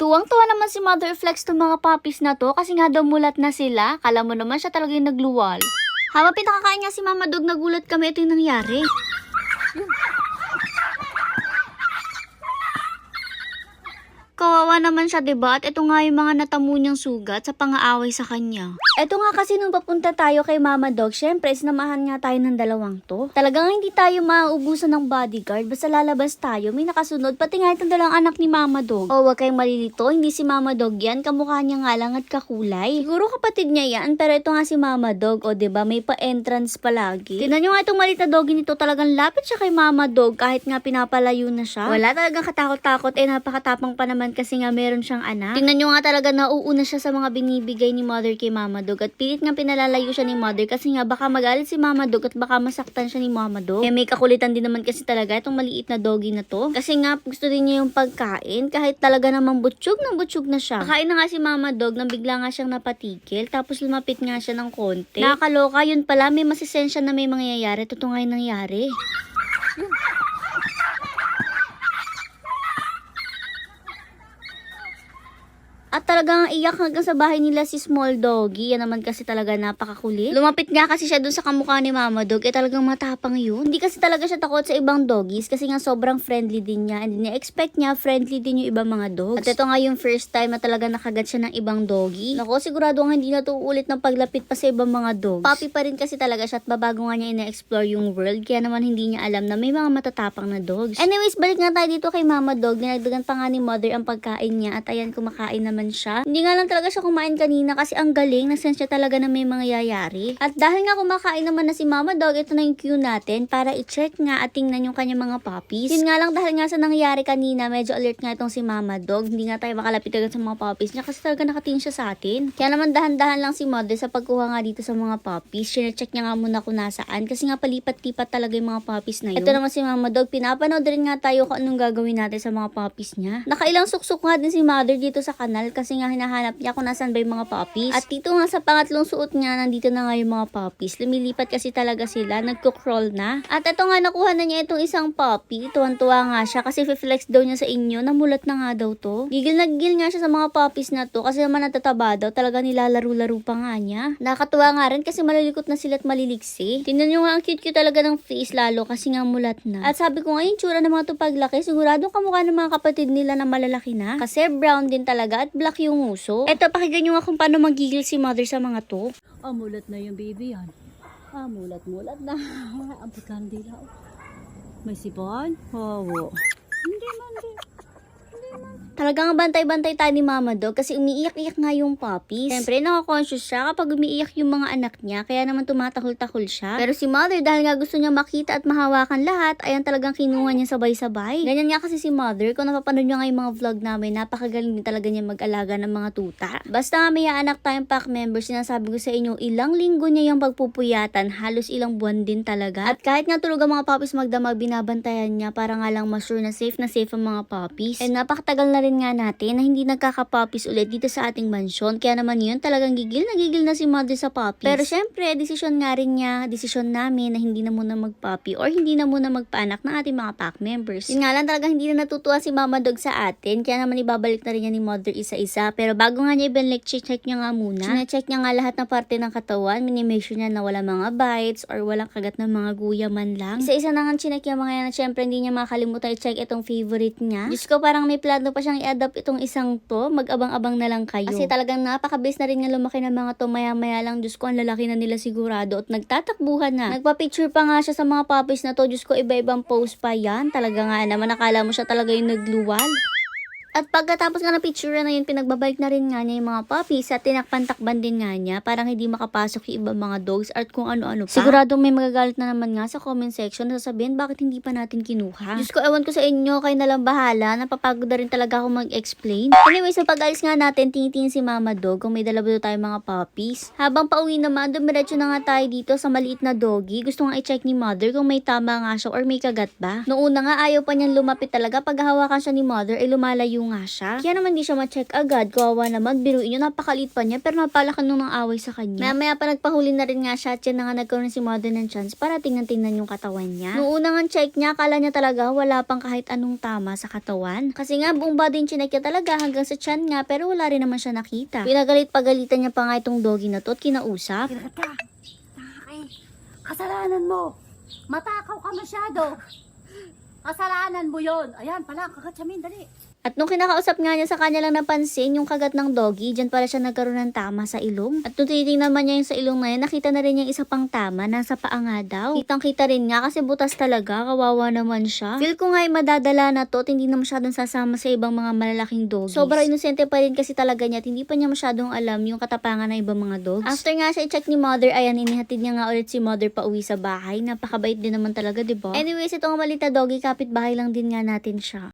Tuwang-tuwa naman si Mother Flex to mga puppies na to kasi nga daw mulat na sila. Kala mo naman siya talaga yung nagluwal. Habang pinakakain nga si Mama Dog, nagulat kami ito yung nangyari. Kawawa naman siya, diba? At ito nga yung mga natamo niyang sugat sa pangaaway sa kanya. Ito nga kasi nung papunta tayo kay Mama Dog, syempre, sinamahan nga tayo ng dalawang to. Talagang hindi tayo mauubusan ng bodyguard, basta lalabas tayo, may nakasunod, pati nga itong dalawang anak ni Mama Dog. O, wag kayong malilito, hindi si Mama Dog yan, kamukha niya nga lang at kakulay. Siguro kapatid niya yan, pero ito nga si Mama Dog, o 'di ba may pa-entrance palagi. Tingnan niyo nga itong maliit doggy nito, talagang lapit siya kay Mama Dog kahit nga pinapalayo na siya. Wala talagang katakot-takot, eh napakatapang pa naman kasi nga meron siyang anak. Tingnan niyo nga talaga nauuna siya sa mga binibigay ni Mother kay Mama Dog at pilit nga pinalalayo siya ni Mother kasi nga baka magalit si Mama Dog at baka masaktan siya ni Mama Dog. Eh may kakulitan din naman kasi talaga itong maliit na doggy na to. Kasi nga gusto din niya yung pagkain kahit talaga namang butsyog ng butsyog na siya. Kain na nga si Mama Dog nang bigla nga siyang napatigil tapos lumapit nga siya ng konti. Nakakaloka yun pala may masisensya na may mangyayari. Totoo nga yung nangyari. At talagang iyak hanggang sa bahay nila si Small Doggy. Yan naman kasi talaga napakakulit. Lumapit nga kasi siya dun sa kamukha ni Mama Dog. Eh talagang matapang yun. Hindi kasi talaga siya takot sa ibang doggies kasi nga sobrang friendly din niya. And ni-expect niya friendly din yung ibang mga dogs. At ito nga yung first time na talaga nakagat siya ng ibang doggy. Nako, sigurado nga hindi na to ulit ng paglapit pa sa ibang mga dogs. Puppy pa rin kasi talaga siya at babago nga niya ina-explore yung world. Kaya naman hindi niya alam na may mga matatapang na dogs. Anyways, balik nga tayo dito kay Mama Dog. Dinagdagan pa nga ni Mother ang pagkain niya at ayan kumakain naman siya. Hindi nga lang talaga siya kumain kanina kasi ang galing, nasense siya talaga na may mga yayari. At dahil nga kumakain naman na si Mama Dog, ito na yung cue natin para i-check nga at tingnan yung kanyang mga puppies. Yun nga lang dahil nga sa nangyari kanina, medyo alert nga itong si Mama Dog. Hindi nga tayo makalapit agad sa mga puppies niya kasi talaga nakatingin siya sa atin. Kaya naman dahan-dahan lang si Mother sa pagkuha nga dito sa mga puppies. Sine-check niya nga muna kung nasaan kasi nga palipat-lipat talaga yung mga puppies na yun. Ito naman si Mama Dog, pinapanood rin nga tayo kung anong gagawin natin sa mga puppies niya. Nakailang suksok nga din si Mother dito sa kanal kasi nga hinahanap niya kung nasan ba yung mga puppies. At dito nga sa pangatlong suot niya, nandito na nga yung mga puppies. Lumilipat kasi talaga sila, nagko-crawl na. At ito nga, nakuha na niya itong isang puppy. Tuwan-tuwa nga siya kasi flex daw niya sa inyo, namulat na nga daw to. Gigil na gigil nga siya sa mga puppies na to kasi naman natataba daw, talaga nilalaro-laro pa nga niya. Nakatuwa nga rin kasi malilikot na sila at maliliksi. Tingnan nyo nga ang cute-cute talaga ng face lalo kasi nga mulat na. At sabi ko nga yung tsura ng mga to paglaki, sigurado kamukha ng mga kapatid nila na malalaki na. Kasi brown din talaga at black yung uso. Eto, pakinggan nyo nga kung paano magigil si mother sa mga to. Ah, mulat na yung baby yan. Ah, mulat, mulat na. Ang pagkandila. oh. May sipon? Oo. Man, hindi. Talagang bantay-bantay tayo ni Mama Dog kasi umiiyak-iyak nga yung puppies. Siyempre, nakakonscious siya kapag umiiyak yung mga anak niya, kaya naman tumatahol-tahol siya. Pero si Mother, dahil nga gusto niya makita at mahawakan lahat, ayan talagang kinuha niya sabay-sabay. Ganyan nga kasi si Mother, kung napapanood niyo nga yung mga vlog namin, napakagaling din talaga niya mag-alaga ng mga tuta. Basta nga may anak tayong pack members, sinasabi ko sa inyo, ilang linggo niya yung pagpupuyatan, halos ilang buwan din talaga. At kahit nga tulog ang mga puppies magdamag, binabantayan niya para nga lang masure na safe na safe ang mga puppies. And napakatagal na rin nga natin na hindi nagkakapuppies ulit dito sa ating mansyon. Kaya naman yun, talagang gigil na gigil na si mother sa puppies. Pero syempre, desisyon nga rin niya, desisyon namin na hindi na muna magpuppy or hindi na muna magpaanak ng ating mga pack members. Yun nga lang talagang hindi na natutuwa si mama dog sa atin. Kaya naman ibabalik na rin niya ni mother isa-isa. Pero bago nga niya ibalik, check niya nga muna. Sina-check niya nga lahat ng parte ng katawan. Minimake niya na wala mga bites or walang kagat ng mga guya man lang. Isa-isa na nga chinek yung mga yan na syempre hindi niya makalimutan i-check itong favorite niya. Diyos ko, parang may plano pa siyang i-adapt itong isang to. Mag-abang-abang na lang kayo. Kasi talagang napakabis na rin nga lumaki ng mga to. Maya-maya lang, Diyos ko, ang lalaki na nila sigurado. At nagtatakbuhan na. Nagpa-picture pa nga siya sa mga puppies na to. Diyos ko, iba-ibang pose pa yan. Talaga nga naman, nakala mo siya talaga yung nagluwal. At pagkatapos nga ng picture na yun, pinagbabalik na rin nga niya yung mga puppies at tinakpan-takban din nga niya parang hindi makapasok yung ibang mga dogs at kung ano-ano pa. Sigurado may magagalit na naman nga sa comment section na sasabihin bakit hindi pa natin kinuha. Diyos ko, ewan ko sa inyo, kayo na lang bahala. Napapagod na rin talaga ako mag-explain. Anyway, sa pag-alis nga natin, tingin-tingin si Mama Dog kung may dala ba tayong mga puppies. Habang pauwi naman, dumiretso na nga tayo dito sa maliit na doggy. Gusto nga i-check ni Mother kung may tama nga siya or may kagat ba. Noong una nga, ayaw pa niyang lumapit talaga. Pag hawakan siya ni Mother, ay lumalayo baliw nga siya. Kaya naman di siya ma-check agad. Kawawa naman, biruin yun, napakalit pa niya, pero napalakan nung ng away sa kanya. Mamaya pa nagpahuli na rin nga siya, at yan na nga nagkaroon si mother ng chance para tingnan-tingnan yung katawan niya. Noong unang check niya, akala niya talaga wala pang kahit anong tama sa katawan. Kasi nga, buong body yung chinek niya talaga hanggang sa chan nga, pero wala rin naman siya nakita. Pinagalit-pagalitan niya pa nga itong doggy na to at kinausap. Ay, kasalanan mo. Matakaw ka masyado. Kasalanan mo yon. Ayan pala, kagat siya min, dali. At nung kinakausap nga niya sa kanya lang napansin yung kagat ng doggy, dyan pala siya nagkaroon ng tama sa ilong. At nung tinitingnan naman niya yung sa ilong na yun, nakita na rin yung isa pang tama, nasa paa nga daw. Kitang kita rin nga kasi butas talaga, kawawa naman siya. Feel ko nga ay madadala na to, hindi na masyadong sasama sa ibang mga malalaking doggies. Sobrang inosente pa rin kasi talaga niya, at hindi pa niya masyadong alam yung katapangan ng ibang mga dogs. After nga siya i-check ni mother, ayan, inihatid niya nga ulit si mother pa uwi sa bahay. Napakabait din naman talaga, di ba? Anyways, ito nga malita doggy, kapit bahay lang din nga natin siya.